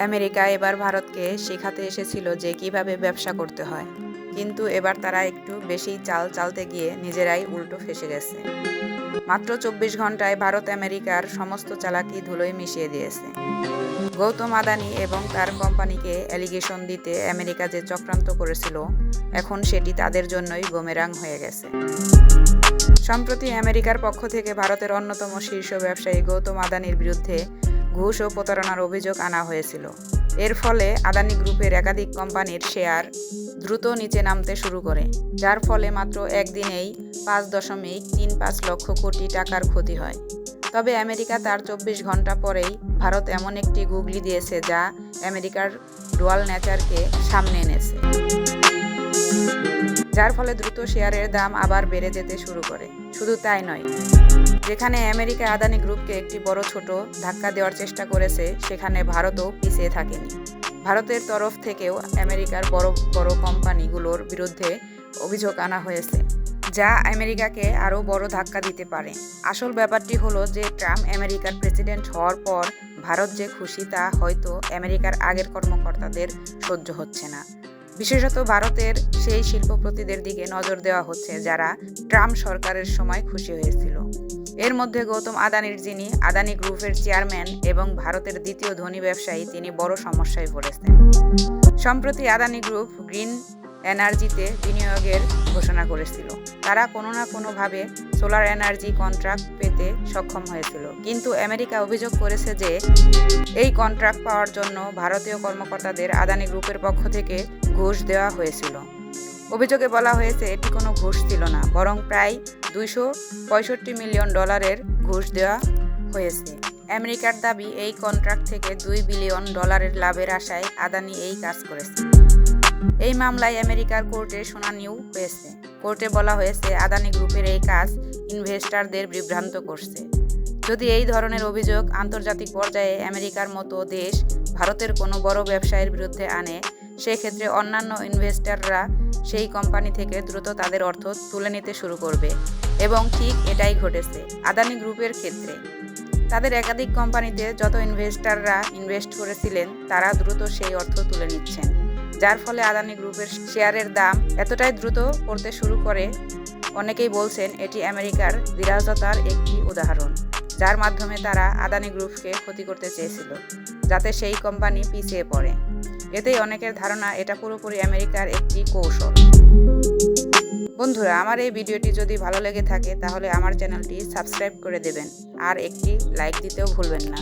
America এবার ভারতকে শেখাতে এসেছিল যে কীভাবে ব্যবসা করতে হয়। কিন্তু এবার তারা একটু বেশি চাল চালতে গিয়ে নিজেরাই উল্টো ফেসে গেছে। মাত্র চব্বিশ ঘন্টায় ভারত আমেরিকার সমস্ত চালাকি ধুলোয় মিশিয়ে দিয়েছে। গৌতম আদানি এবং তার কোম্পানিকে অ্যালিগেশন দিতে আমেরিকা যে চক্রান্ত করেছিল, এখন সেটি তাদের জন্যই গোমেরাং হয়ে গেছে। সম্প্রতি আমেরিকার পক্ষ থেকে ভারতের অন্যতম শীর্ষ ব্যবসায়ী গৌতম আদানির বিরুদ্ধে ঘুষ ও প্রতারণার অভিযোগ আনা হয়েছিল। এর ফলে আদানি গ্রুপের একাধিক কোম্পানির শেয়ার দ্রুত নিচে নামতে শুরু করে, যার ফলে মাত্র একদিনেই পাঁচ দশমিক তিন পাঁচ লক্ষ কোটি টাকার ক্ষতি হয়। তবে আমেরিকা তার চব্বিশ ঘণ্টা পরেই ভারত এমন একটি গুগলি দিয়েছে যা আমেরিকার ডুয়াল নেচারকে সামনে এনেছে। যার ফলে দ্রুত শেয়ারের দাম আবার বেড়ে যেতে শুরু করে। শুধু তাই নয়, যেখানে আমেরিকা আদানি গ্রুপকে একটি বড় ছোট ধাক্কা দেওয়ার চেষ্টা করেছে, সেখানে ভারতও পিছিয়ে থাকেনি। ভারতের তরফ থেকেও আমেরিকার বড় বড় কোম্পানিগুলোর বিরুদ্ধে অভিযোগ আনা হয়েছে, যা আমেরিকাকে আরও বড় ধাক্কা দিতে পারে। আসল ব্যাপারটি হলো যে ট্রাম্প আমেরিকার প্রেসিডেন্ট হওয়ার পর ভারত যে খুশি তা হয়তো আমেরিকার আগের কর্মকর্তাদের সহ্য হচ্ছে না। বিশেষত ভারতের সেই শিল্পপতিদের দিকে নজর দেওয়া হচ্ছে, যারা ট্রাম্প সরকারের সময় খুশি হয়েছিল। এর মধ্যে গৌতম আদানির যিনি, আদানি গ্রুপের চেয়ারম্যান এবং ভারতের দ্বিতীয় ধনী ব্যবসায়ী, তিনি বড় সমস্যায় পড়েছেন। সম্প্রতি আদানি গ্রুপ গ্রিন এনার্জিতে বিনিয়োগের ঘোষণা করেছিল। তারা কোনো না কোনোভাবে সোলার এনার্জি কন্ট্রাক্ট পেতে সক্ষম হয়েছিল। কিন্তু আমেরিকা অভিযোগ করেছে যে, এই কন্ট্রাক্ট পাওয়ার জন্য ভারতীয় কর্মকর্তাদের আদানি গ্রুপের পক্ষ থেকে ঘুষ দেওয়া হয়েছিল। অভিযোগে বলা হয়েছে, এটি কোনো ঘুষ ছিল না, বরং প্রায় দুইশো পঁয়ষট্টি মিলিয়ন ডলারের ঘুষ দেওয়া হয়েছে। আমেরিকার দাবি, এই কন্ট্রাক্ট থেকে দুই বিলিয়ন ডলারের লাভের আশায় আদানি এই কাজ করেছে। এই মামলায় আমেরিকার কোর্টে শুনানিও হয়েছে। কোর্টে বলা হয়েছে, আদানি গ্রুপের এই কাজ ইনভেস্টরদের বিভ্রান্ত করছে। যদি এই ধরনের অভিযোগ আন্তর্জাতিক পর্যায়ে আমেরিকার মতো দেশ ভারতের কোনো বড় ব্যবসায়ের বিরুদ্ধে আনে, সেক্ষেত্রে অন্যান্য ইনভেস্টাররা সেই কোম্পানি থেকে দ্রুত তাদের অর্থ তুলে নিতে শুরু করবে এবং ঠিক এটাই ঘটেছে আদানি গ্রুপের ক্ষেত্রে। তাদের একাধিক কোম্পানিতে যত ইনভেস্টররা ইনভেস্ট করেছিলেন, তারা দ্রুত সেই অর্থ তুলে নিচ্ছেন, যার ফলে আদানি গ্রুপের শেয়ারের দাম এতটাই দ্রুত পড়তে শুরু করে অনেকেই বলছেন এটি আমেরিকার বিরাজতার একটি উদাহরণ, যার মাধ্যমে তারা আদানি গ্রুপকে ক্ষতি করতে চেয়েছিল, যাতে সেই কোম্পানি পিছিয়ে পড়ে। এতেই অনেকের ধারণা, এটা পুরোপুরি আমেরিকার একটি কৌশল। বন্ধুরা, আমার এই ভিডিওটি যদি ভালো লেগে থাকে, তাহলে আমার চ্যানেলটি সাবস্ক্রাইব করে দেবেন, আর একটি লাইক দিতেও ভুলবেন না।